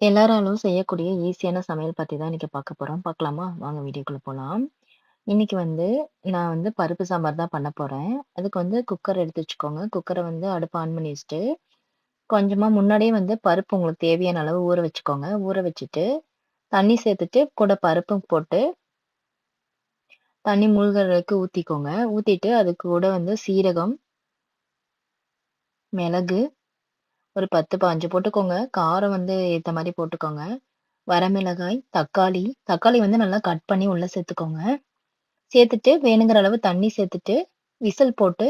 எல்லாராலும் செய்யக்கூடிய ஈஸியான சமையல் பத்தி தான் இன்னைக்கு பார்க்க போறோம். பார்க்கலாமா? வாங்க வீடியோக்குள்ள போலாம். இன்னைக்கு வந்து நான் வந்து பருப்பு சாம்பார் தான் பண்ண போறேன். அதுக்கு வந்து குக்கர் எடுத்து வச்சுக்கோங்க. குக்கர வந்து அடுப்ப ஆன் பண்ணி வச்சுட்டு, கொஞ்சமா முன்னாடியே வந்து பருப்பு உங்களுக்கு தேவையான அளவு ஊற வச்சுக்கோங்க. ஊற வச்சுட்டு, தண்ணி சேர்த்துட்டு, கூட பருப்பும் போட்டு தண்ணி மூழ்குற அளவுக்கு ஊத்திக்கோங்க. ஊத்திட்டு அது கூட வந்து சீரகம் மிளகு ஒரு 10, 15 போட்டுக்கோங்க. காரம் வந்து ஏத்த மாரி போட்டுக்கோங்க. வரமிளகாய், தக்காளி, தக்காளி வந்து நல்லா கட் பண்ணி உள்ள சேர்த்துக்கோங்க. சேர்த்துட்டு வேணுங்கிற அளவு தண்ணி சேர்த்துட்டு, விசில் போட்டு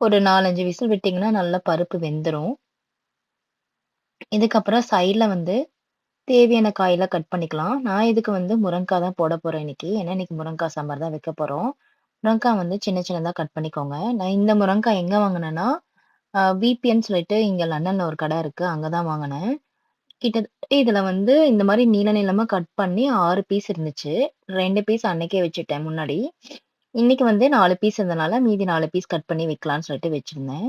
ஒரு 4, 5 விசில் விட்டீங்கன்னா, நல்லா பருப்பு வெந்துரும். இதுக்கப்புறம் சைட்ல வந்து தேவையான காயெல்லாம் கட் பண்ணிக்கலாம். நான் இதுக்கு வந்து முருங்கா தான் போட போறேன் இன்னைக்கு. ஏன்னா, இன்னைக்கு முருங்கா சாம்பார் தான் வைக்க போறோம். முருங்கா வந்து சின்ன சின்னதா கட் பண்ணிக்கோங்க. நான் இந்த முருங்கா எங்க வாங்குனேன்னா, அ சொல்லிட்டு இங்க லண்டன்ல ஒரு கடை இருக்கு. அங்க தான் வாங்குனேன். கிட்டத்தட்ட இதுல வந்து இந்த மாரி நீள நீளமா கட் பண்ணி 6 பீஸ் இருந்துச்சு. 2 பீஸ் அன்னைக்கே வச்சுட்டேன் முன்னாடி. இன்னைக்கு வந்து 4 பீஸ் இருந்தனால, மீதி 4 பீஸ் கட் பண்ணி வைக்கலான்னு சொல்லிட்டு வச்சிருந்தேன்.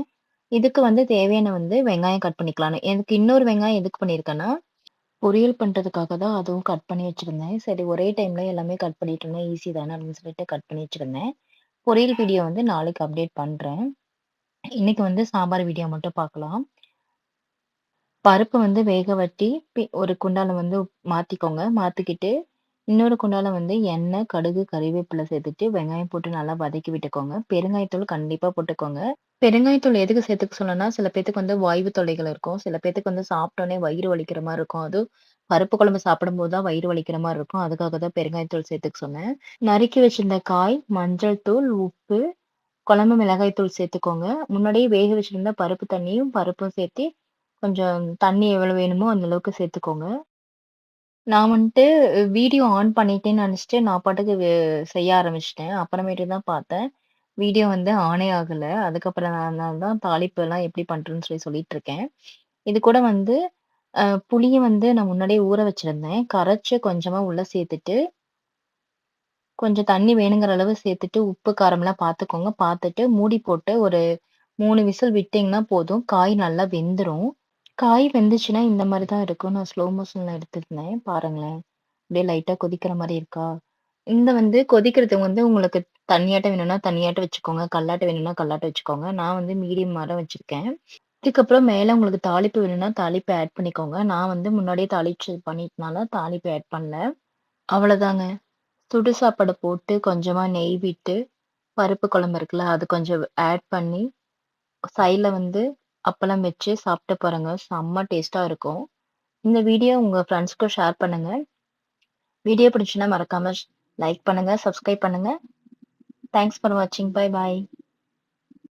இதுக்கு வந்து தேவையான வந்து வெங்காயம் கட் பண்ணிக்கலான்னு. எனக்கு இன்னொரு வெங்காயம் எதுக்கு பண்ணியிருக்கேன்னா, பொரியல் பண்றதுக்காக தான் அதுவும் கட் பண்ணி வச்சிருந்தேன். சரி ஒரே டைம்ல எல்லாமே கட் பண்ணிட்டோம்னா ஈஸி தானே அப்படின்னு சொல்லிட்டு கட் பண்ணி வச்சிருந்தேன். பொரியல் வீடியோ வந்து நாளைக்கு அப்டேட் பண்றேன். இன்னைக்கு வந்து சாம்பார் வீடியோ மட்டும் பார்க்கலாம். பருப்பு வந்து வேக வட்டி பி ஒரு குண்டால வந்து மாத்திக்கோங்க. மாத்திக்கிட்டு, இன்னொரு குண்டால வந்து எண்ணெய், கடுகு, கறிவேப்பிலை சேர்த்துட்டு, வெங்காயம் போட்டு நல்லா வதக்கி விட்டுக்கோங்க. பெருங்காயத்தூள் கண்டிப்பா போட்டுக்கோங்க. பெருங்காயத்தூள் எதுக்கு சேர்த்துக்க சொன்னேன்னா, சில பேத்துக்கு வந்து வாய்வு தொல்லைகள் இருக்கும். சில பேத்துக்கு வந்து சாப்பிட்டோனே வயிறு வலிக்கிற மாரி இருக்கும். அதுவும் பருப்பு குழம்பு சாப்பிடும்போது தான் வயிறு வலிக்கிற மாரி இருக்கும். அதுக்காக தான் பெருங்காயத்தூள் சேர்த்துக்க சொன்னேன். நறுக்கி வச்சிருந்த காய், மஞ்சள் தூள், உப்பு, குழம்பு மிளகாய் தூள் சேர்த்துக்கோங்க. முன்னாடியே வேக வச்சிருந்த பருப்பு தண்ணியும், பருப்பும் சேர்த்து கொஞ்சம் தண்ணி எவ்வளோ வேணுமோ அந்த அளவுக்கு சேர்த்துக்கோங்க. நான் வந்துட்டு வீடியோ ஆன் பண்ணிட்டேன்னு நினச்சிட்டு நான் பாட்டுக்கு செய்ய ஆரம்பிச்சிட்டேன் அப்புறமேட்டு தான் பார்த்தேன். வீடியோ வந்து ஆனே ஆகலை அதுக்கப்புறம் நான் தான் தாளிப்பெல்லாம் எப்படி பண்ணுறேன்னு சொல்லி சொல்லிட்டு இருக்கேன். இது கூட வந்து புளியை வந்து நான் முன்னாடியே ஊற வச்சுருந்தேன் கரைச்சி கொஞ்சமாக உள்ளே சேர்த்துட்டு கொஞ்சம் தண்ணி வேணுங்கிற அளவு சேர்த்துட்டு, உப்பு, காரம்லாம் பார்த்துக்கோங்க. பார்த்துட்டு மூடி போட்டு ஒரு மூணு விசில் விட்டீங்கன்னா போதும். காய் நல்லா வெந்துடும் காய் வெந்துச்சுன்னா இந்த மாதிரி தான் இருக்கும். நான் ஸ்லோ மோஷன்ல எடுத்துருந்தேன் பாருங்களேன். அப்படியே லைட்டா கொதிக்கிற மாதிரி இருக்கா? இந்த வந்து கொதிக்கிறது வந்து உங்களுக்கு தண்ணியாட்ட வேணும்னா தண்ணியாட்ட வச்சுக்கோங்க. கல்லாட்ட வேணும்னா கல்லாட்ட வச்சுக்கோங்க. நான் வந்து மீடியம் மரம் வச்சிருக்கேன். இதுக்கப்புறம் மேல உங்களுக்கு தாளிப்பு வேணும்னா தாளிப்பு ஆட் பண்ணிக்கோங்க. நான் வந்து முன்னாடியே தாளிச்சு பண்ணிட்டனால தாளிப்பு ஆட் பண்ணல. அவ்வளோதாங்க. சுடு சாப்பாடு போட்டு கொஞ்சமா நெய் விட்டு, பருப்பு குழம்பு இருக்குல்ல, அது கொஞ்சம் ஆட் பண்ணி, சைடில் வந்து அப்பளம் வச்சு சாப்பிட்டு பாருங்க. செம்ம டேஸ்ட்டா இருக்கும். இந்த வீடியோ உங்க ஃப்ரெண்ட்ஸ்க்கும் ஷேர் பண்ணுங்க. வீடியோ பிடிச்சுன்னா மறக்காம லைக் பண்ணுங்க, சப்ஸ்கிரைப் பண்ணுங்க. தேங்க்ஸ் ஃபார் வாட்சிங். Bye bye.